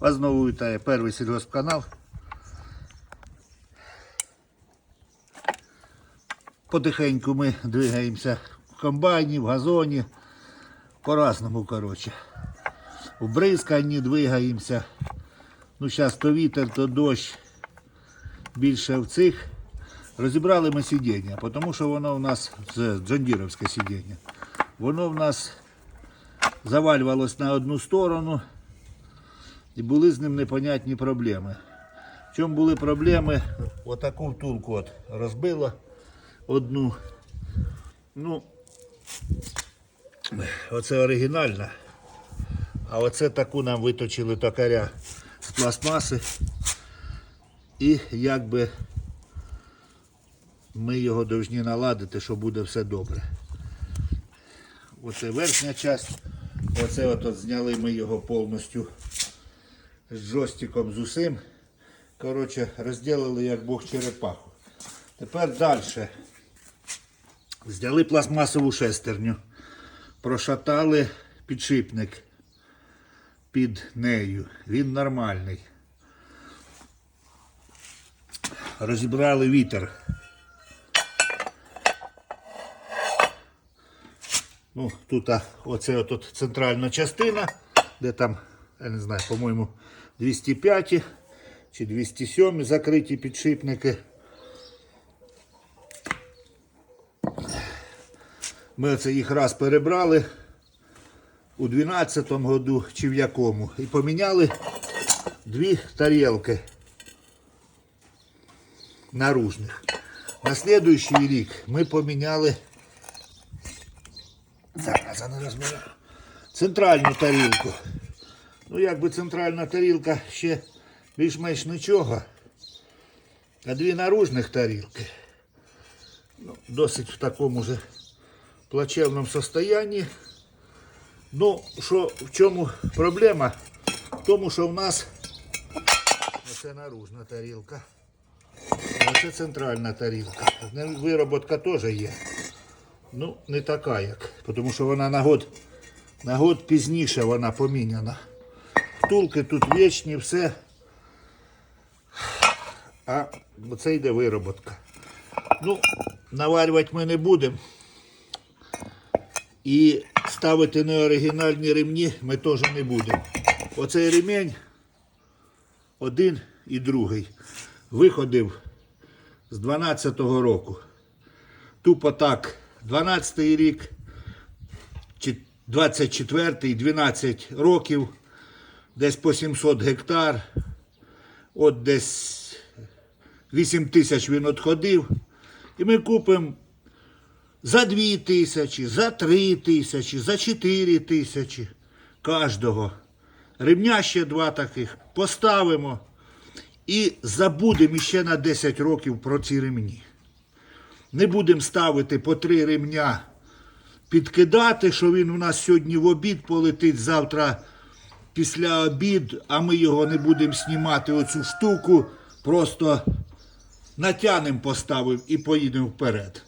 Вас знову вітає перший сільгоспканал. Потихеньку ми двигаємося в комбайні, в газоні. По-разному, коротше. В бризканні двигаємося. Ну, зараз то вітер, то дощ. Більше в цих. Розібрали ми сидіння, тому що воно в нас це джондіровське сидіння. Воно в нас завалювалось на одну сторону і були з ним непонятні проблеми. В чому були проблеми? Отаку втулку от розбило одну. Ну, оце оригінальна. А оце таку нам виточили токаря з пластмаси. І якби ми його повинні наладити, що буде все добре. Оце верхня частина. Оце от, от зняли ми його повністю з джойстиком з усім. Коротше, розділили як Бог черепаху. Тепер далі. Зняли пластмасову шестерню. Прошатали підшипник під нею. Він нормальний. Розібрали вітер. Ну, тут оце от, от центральна частина, де там, я не знаю, по-моєму, 205 чи 207 закриті підшипники. Ми оце їх раз перебрали у 12-му году чи в якому. І поміняли дві тарілки наружних. На слідуючий рік ми поміняли Зараз не розберу. Центральну тарілку. Ну, якби центральна тарілка ще більш-менш нічого. А дві наружних тарілки. Ну, досить в такому же плачевному состоянні. Ну, що, в чому проблема? В тому, що в нас оце наружна тарілка. А Оце центральна тарілка. Вироботка теж є. Ну, не така як. Тому що вона на год, на год пізніше вона поміняна. Втулки тут вічні, все. А це йде вироботка. Ну, наварювати ми не будемо. І ставити неоригінальні ремні ми теж не будемо. Оцей ремень один і другий виходив з 12-го року. Тупо так. 12-й рік, 24-й, 12 років, десь по 700 гектар, от десь 8 тисяч він отходив. І ми купимо за 2 тисячі, за 3 тисячі, за 4 тисячі кожного. Ремня ще два таких поставимо і забудемо ще на 10 років про ці ремні. Не будемо ставити по три ремня, підкидати, що він у нас сьогодні в обід полетить, завтра після обід, а ми його не будемо знімати оцю штуку, просто натянемо, поставимо і поїдемо вперед.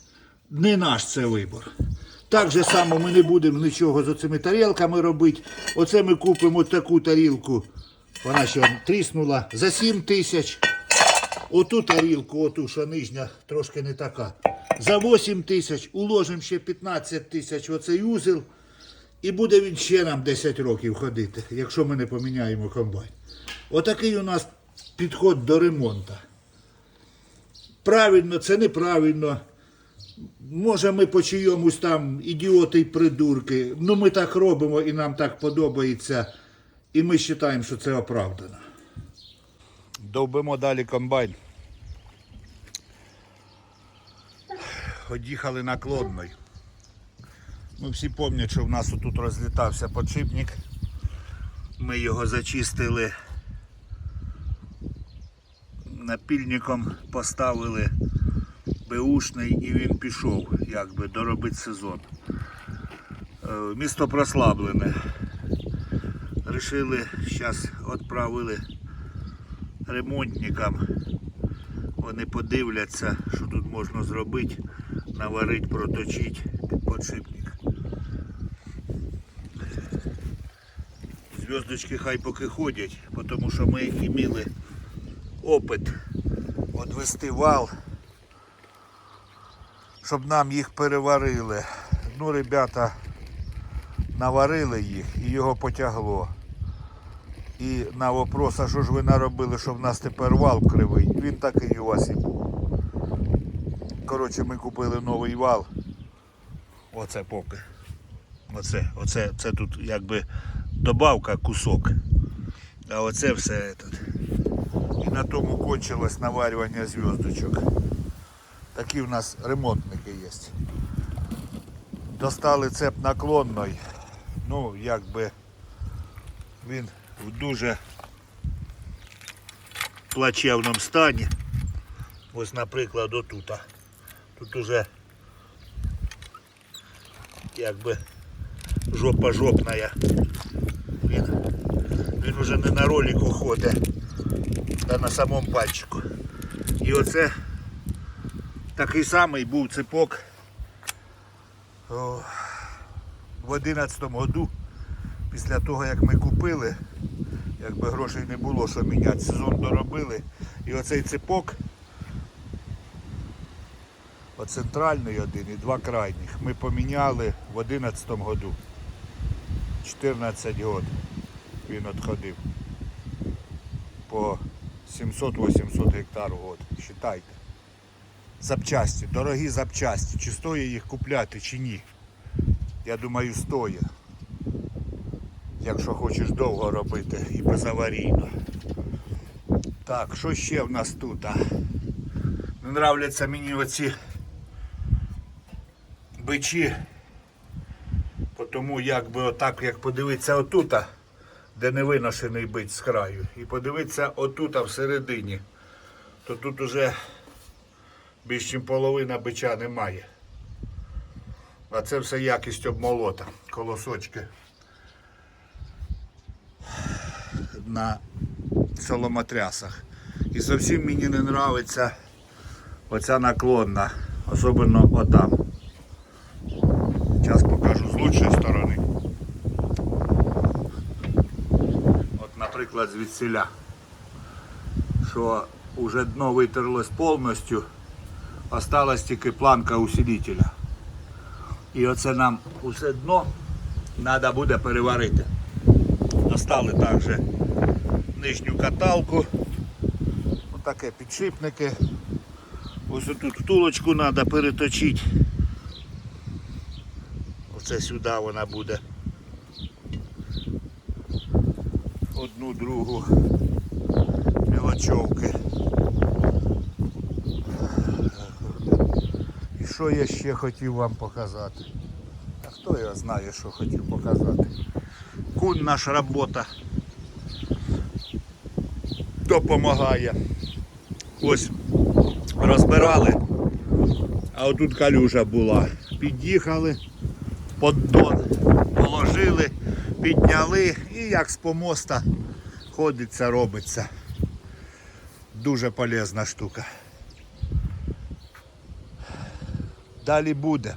Не наш це вибор. Так же само ми не будемо нічого з оцими тарілками робити. Оце ми купимо таку тарілку. Вона ще тріснула за 7 тисяч. Оту тарілку, оту, що нижня, трошки не така. За 8 тисяч уложимо ще 15 тисяч оцей узел. І буде він ще нам 10 років ходити, якщо ми не поміняємо комбайн. Отакий у нас підход до ремонту. Правильно, це неправильно. Може, ми по чийомусь там ідіоти й придурки. Ну ми так робимо і нам так подобається. І ми вважаємо, що це оправдано. Довбимо далі комбайн. Од'їхали на. Ну, всі пам'ятають, що в нас тут розлітався подшипник. Ми його зачистили. Напільником поставили беушний і він пішов, якби доробити сезон. Е, Місто прослаблене. Рішили, зараз відправили ремонтникам. Вони подивляться, що тут можна зробити, наварити, проточити під подшипник. Зв'язочки хай поки ходять, тому що ми мали опит відвести вал, щоб нам їх переварили. Ну, ребята наварили їх і його потягло. І на вопрос, а що ж ви наробили, що в нас тепер вал кривий, він такий у вас і був. Коротше, ми купили новий вал. Оце поки. Оце, оце це тут якби добавка кусок. А оце все этот. І на тому кончилось наварювання зв'язочок. Такі в нас ремонтники є. Достали цеп наклонний. Ну, якби він в дуже плачевному стані. Ось, наприклад, отута. Тут уже якби жопа жопная. Він не на ролику ходить, а на самому пальчику. І оце такий самий був цепок в 11 году, після того як ми купили, якби грошей не було, що міняти, сезон доробили. І оцей цепок, центральний один і два крайніх, ми поміняли в 11 году. 14 год він відходив. По 700-800 гектар в год. Считайте. Запчасті, дорогі запчасті. Чи стоїть їх купляти, чи ні? Я думаю, стоїть. Якщо хочеш довго робити і безаварійно. Так, що ще в нас тут? а? Не нравляться мені оці бичі. Тому якби отак, як подивитися отута, де не виношений бить з краю, і подивитися отута всередині, то тут уже більш ніж половина бича немає. А це все якість обмолота, колосочки на соломотрясах. І зовсім мені не подобається оця наклонна, особливо отам. Зараз покажу з лучшої сторони. От, наприклад, звідсіля, що вже дно витерлось повністю, осталась тільки планка усилителя. І оце нам усе дно треба буде переварити. Достали також нижню каталку, отаке підшипники. Ось тут втулочку треба переточити. Оце сюди вона буде. Одну другу мілочовки. І що я ще хотів вам показати? А хто його знає, що хотів показати? Кунь наша робота допомагає. Ось розбирали, а отут калюжа була. Під'їхали поддон положили, підняли і як з помоста ходиться, робиться. Дуже полезна штука. Далі буде.